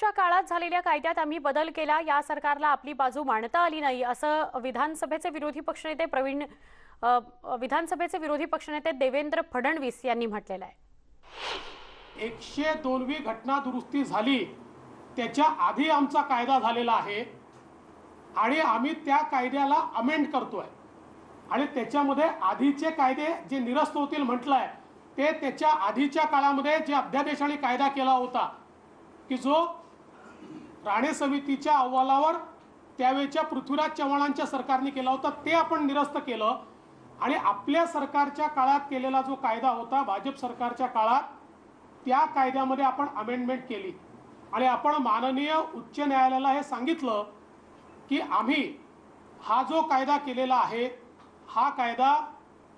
काँग्रेसच्या काळात झालेल्या कायद्यात आम्ही बदल केला या सरकारला आपली बाजू मांडता आली नाही असं विधानसभेचे विरोधी पक्षनेते प्रवीण विधानसभेचे विरोधी पक्षनेते देवेंद्र फडणवीस यांनी म्हटलेलं आहे. एकशे दोनवी घटना दुरुस्ती झाली त्याच्या आधी आमचा कायदा झालेला आहे आणि आम्ही त्या कायद्याला अमेंड करतोय. आणि त्याच्यामध्ये आधीचे कायदे जे निरस्त होतील म्हटलंय ते त्याच्या आधीच्या काळामध्ये जे अध्यादेश आणि कायदा केला होता की जो राणे समितीच्या अहवालावर त्यावेळच्या पृथ्वीराज चव्हाणांच्या सरकारने केला होता ते आपण निरस्त केलं. आणि आपल्या सरकारच्या काळात केलेला जो कायदा होता भाजप सरकारच्या काळात त्या कायद्यामध्ये आपण अमेंडमेंट केली. आणि आपण माननीय उच्च न्यायालयाला हे सांगितलं की आम्ही हा जो कायदा केलेला आहे हा कायदा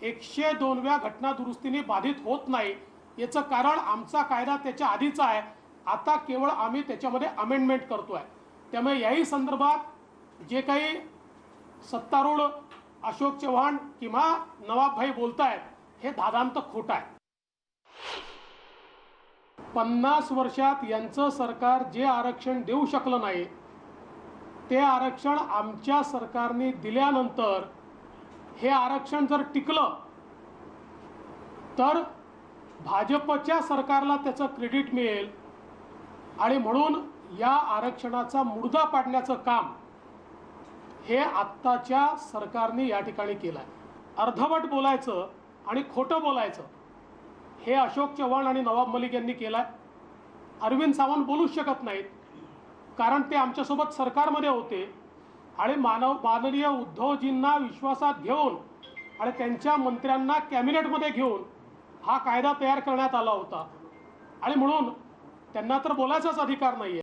एकशे दोनव्या घटना दुरुस्तीने बाधित होत नाही. याचं कारण आमचा कायदा त्याच्या आधीचा आहे. आता केवळ आम्ही त्याच्यामध्ये अमेंडमेंट करतोय. त्यामुळे याही संदर्भात जे काही सत्तारूढ अशोक चव्हाण किंवा नवाबभाई बोलतायत हे दादांत खोटं आहे. पन्नास वर्षात यांचं सरकार जे आरक्षण देऊ शकलं नाही ते आरक्षण आमच्या सरकारने दिल्यानंतर हे आरक्षण जर टिकलं तर भाजपच्या सरकारला त्याचं क्रेडिट मिळेल. आणि म्हणून या आरक्षणाचा मुर्दा पाडण्याचं काम हे आत्ताच्या सरकारने या ठिकाणी केलं आहे अर्धवट बोलायचं आणि खोटं बोलायचं हे अशोक चव्हाण आणि नवाब मलिक यांनी केलं आहे अरविंद सावंत बोलूच शकत नाहीत कारण ते आमच्यासोबत सरकारमध्ये होते आणि मानव माननीय उद्धवजींना विश्वासात घेऊन आणि त्यांच्या मंत्र्यांना कॅबिनेटमध्ये घेऊन हा कायदा तयार करण्यात आला होता. आणि म्हणून त्यांना तर बोलायचाच अधिकार नाही